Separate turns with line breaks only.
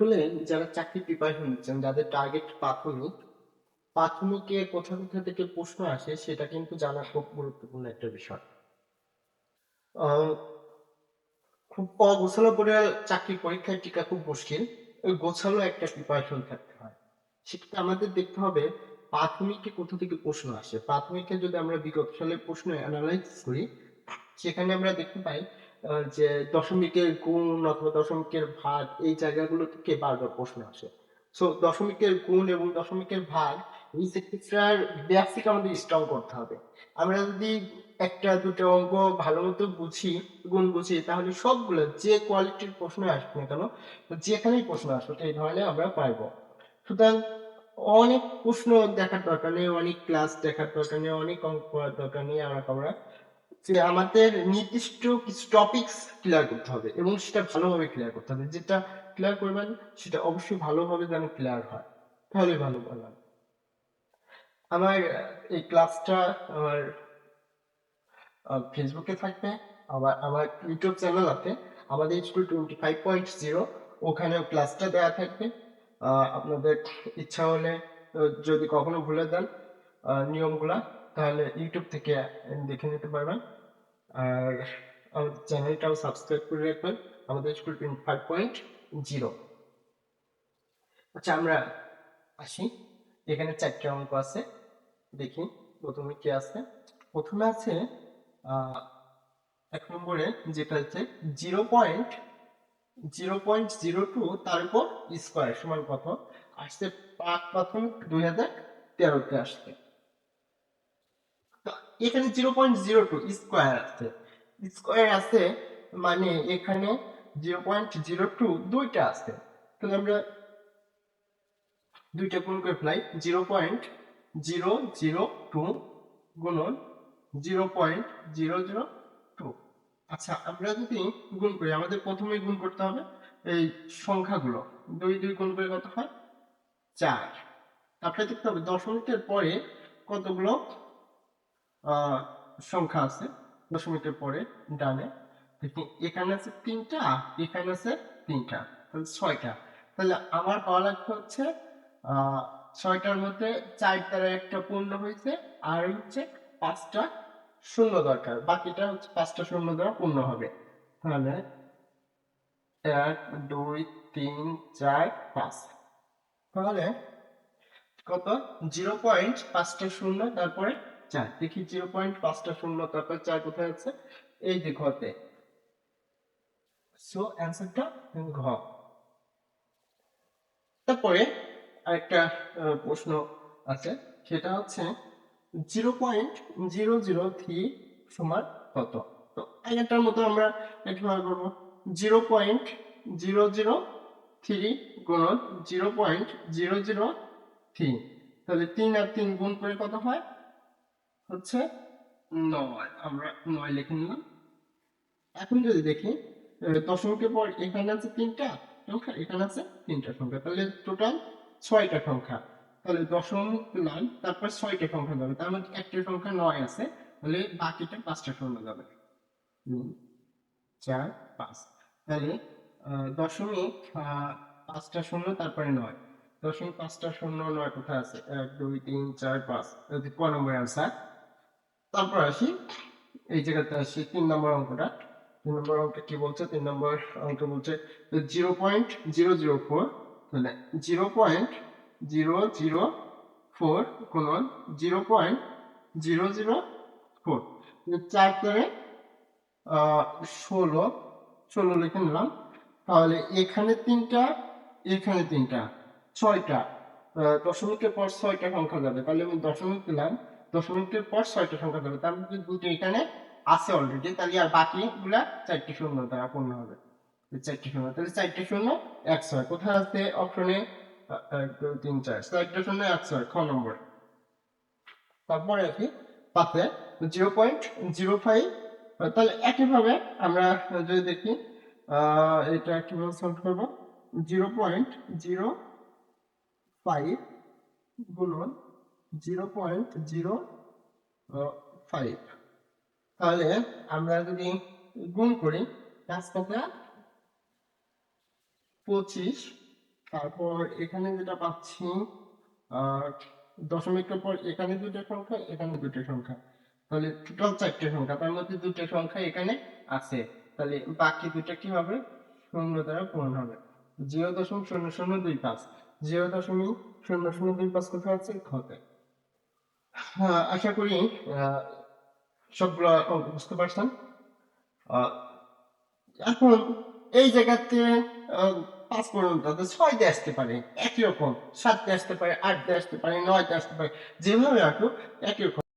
আসলে যারা চাকরি প্রিপারেশন নিচ্ছেন যাদের টার্গেট প্রাথমিক প্রাথমিকে কোথা কোথা থেকে প্রশ্ন আসে, সেটা কিন্তু জানা খুব গুরুত্বপূর্ণ একটা বিষয়। খুব অগোছালো করে চাকরির পরীক্ষায় টিকা খুব মুশকিল। গোছালো একটা প্রিপারেশন থাকতে হয়। সেক্ষেত্রে আমাদের দেখতে হবে, প্রাথমিকে কোথা থেকে প্রশ্ন আসে? প্রাথমিকে যদি আমরা বিগত সালের প্রশ্ন অ্যানালাইজ করি, সেখানে আমরা দেখতে পাই যে দশমিকের গুণ অথবা দশমিকের ভাগ এই জায়গাগুলো থেকে বারবার প্রশ্ন আসে। সো দশমিকের গুণ এবং দশমিকের ভাগ এই সেক্টরটার বেসিক আমাদের স্ট্রং করতে হবে। আমরা যদি একটা, দুটো অঙ্ক ভালো মতো বুঝি, গুণ বুঝি, তাহলে সবগুলো যে কোয়ালিটির প্রশ্ন আসবে না কেন যেখানেই প্রশ্ন আসবে এই ধরনের আমরা পারব। সুতরাং অনেক প্রশ্ন দেখার দরকার নেই, অনেক ক্লাস দেখার দরকার নেই, অনেক অঙ্ক করার দরকার নেই আমরা আমরা যে আমাদের নির্দিষ্ট কিছু টপিকস ক্লিয়ার করতে হবে এবং সেটা ভালোভাবে ক্লিয়ার করতে হবে। যেটা ক্লিয়ার করবেন, সেটা অবশ্যই ভালোভাবে যেন ক্লিয়ার হয়। তাহলে ভালো বললাম। আমার এই ক্লাসটা আমার ফেসবুকে থাকবে, আবার আমার ইউটিউব চ্যানেল আছে। আমাদের school twenty five point zero ওখানেও ক্লাসটা দেওয়া থাকবে। আপনাদের ইচ্ছা হলে যদি কখনো ভুলে যান নিয়মগুলা, তাহলে ইউটিউব থেকে দেখে নিতে পারবেন। আর আমাদের চ্যানেলটাও সাবস্ক্রাইব করে রাখবেন। আমাদের school twenty five point zero আচ্ছা আমরা আসি। এখানে চারটে অঙ্ক আছে। দেখি, প্রথমে কি আছে? প্রথমে আছে এক নম্বরে যেটা হচ্ছে zero point zero point zero two তার উপর স্কোয়ার সমান কত? আসছে পাঁচ প্রথম দুই হাজার তেরোতে আসছে। এখানে zero point zero two square আছে। স্কোয়ার আছে মানে এখানে জিরো পয়েন্ট জিরো টু দুইটা আছে। তাহলে আমরা দুইটা গুণ করে ফেলাই zero point zero zero two গুণন zero point zero zero two আচ্ছা আমরা যদি গুণ করি, আমাদের প্রথমে গুণ করতে হবে এই সংখ্যাগুলো। দুই দুই গুণ করে কত হয়? চার। তারপরে দেখতে হবে দশমিকের পরে কতগুলো সংখ্যা আছে দশমিকের পরে ডানে। দেখি, এখানে আছে তিনটা, এখানে আছে তিনটা, তাহলে ছয়টা। তাহলে আমার পাওয়া লাগবে হচ্ছে ছয়টার মধ্যে চার দ্বারা একটা পূর্ণ হয়েছে, আর হচ্ছে পাঁচটা শূন্য দরকার। বাকিটা হচ্ছে পাঁচটা শূন্য দ্বারা পূর্ণ হবে। তাহলে এক, দুই, তিন, চার, পাঁচ। তাহলে কত? জিরো পয়েন্ট পাঁচটা শূন্য, তারপরে চার, দেখি জিরো পয়েন্ট পাঁচটা শূন্য, তারপরে চার কোথায় আছে? এই যে ঘতে সো অ্যান্সারটা ঘ। তারপরে আরেকটা প্রশ্ন আছে, সেটা হচ্ছে zero point zero zero three সমান কত? তো আগেরটার মতো আমরা একইভাবে করব zero point zero zero three গুণন zero point zero zero three. তাহলে তিন আর তিন গুণ করে কত হয়? হচ্ছে নয়। আমরা নয় লিখে নিলাম। এখন যদি দেখি দশমিকের পর এখানে আছে তিনটা সংখ্যা, এখানে আছে তিনটা সংখ্যা। তাহলে টোটাল ছয়টা সংখ্যা। তাহলে দশমিক নয়, তারপর ছয়টা সংখ্যা যাবে। তার মধ্যে একটা সংখ্যা নয় আছে, তাহলে বাকিটা পাঁচটা সংখ্যা যাবে। চার, পাঁচ। তাহলে দশমিক পাঁচটা শূন্য, তারপরে নয়। দশমিক পাঁচটা শূন্য, নয় কোথায় আছে? এক, দুই, তিন, চার, পাঁচ। ক নম্বর অ্যান্সার তারপর আসি। এই জায়গাতে আসি, তিন নম্বর অঙ্কটা। তিন নম্বর অঙ্কটা কি বলছে? তিন নম্বর অঙ্ক বলছে zero point zero zero four তাহলে zero point zero zero four কোন zero point zero zero four চার করে ষোলো ষোলো লিখে নিলাম। তাহলে এখানে তিনটা এখানে তিনটা, ছয়টা দশমিকের পর ছয়টা সংখ্যা যাবে। তাহলে আমি দশমিক দিলাম। দশমিকের পর ছয়টা সংখ্যা যাবে তার মধ্যে দুটো এখানে আছে অলরেডি তাহলে আর বাকিগুলা চারটি শূন্য দ্বারা পূর্ণ হবে। চারটি শূন্য, তাহলে চারটি শূন্য এক ছয়। কোথায় আছে অপশনে এক, দুই, তিন, চার। চারটি শূন্য এক ছয়, খ নম্বর। তারপরে আছে পাতে জিরো পয়েন্ট জিরো ফাইভ, তাহলে একইভাবে আমরা যদি দেখি এটা কীভাবে সলভ করব? জিরো পয়েন্ট জিরো ফাইভ গুণন জিরো পয়েন্ট জিরো ফাইভ তাহলে আমরা যদি গুণ করি পাঁচ পাতা পঁচিশ। তারপর এখানে যেটা পাচ্ছি দশমিকের পর এখানে দুটো সংখ্যা, এখানে দুটো সংখ্যা। তাহলে টোটাল চারটে সংখ্যা, তার মধ্যে দুটো সংখ্যা এখানে আছে। তাহলে বাকি দুটো কি হবে? শূন্য দ্বারা পূরণ হবে। জিরো দশমিক শূন্য শূন্য দুই পাঁচ। জিরো দশমিক শূন্য শূন্য দুই পাঁচ কোথায় আছে? ঘতে আশা করি সবগুলো বুঝতে পারছেন। এখন এই জায়গাতে পাঁচ পর্যন্ত ছয়টা আসতে পারে, একই রকম, সাতটা আসতে পারে আট দিয়ে আসতে পারে, নয়টা আসতে পারে, যেভাবে আসুক, একই রকম।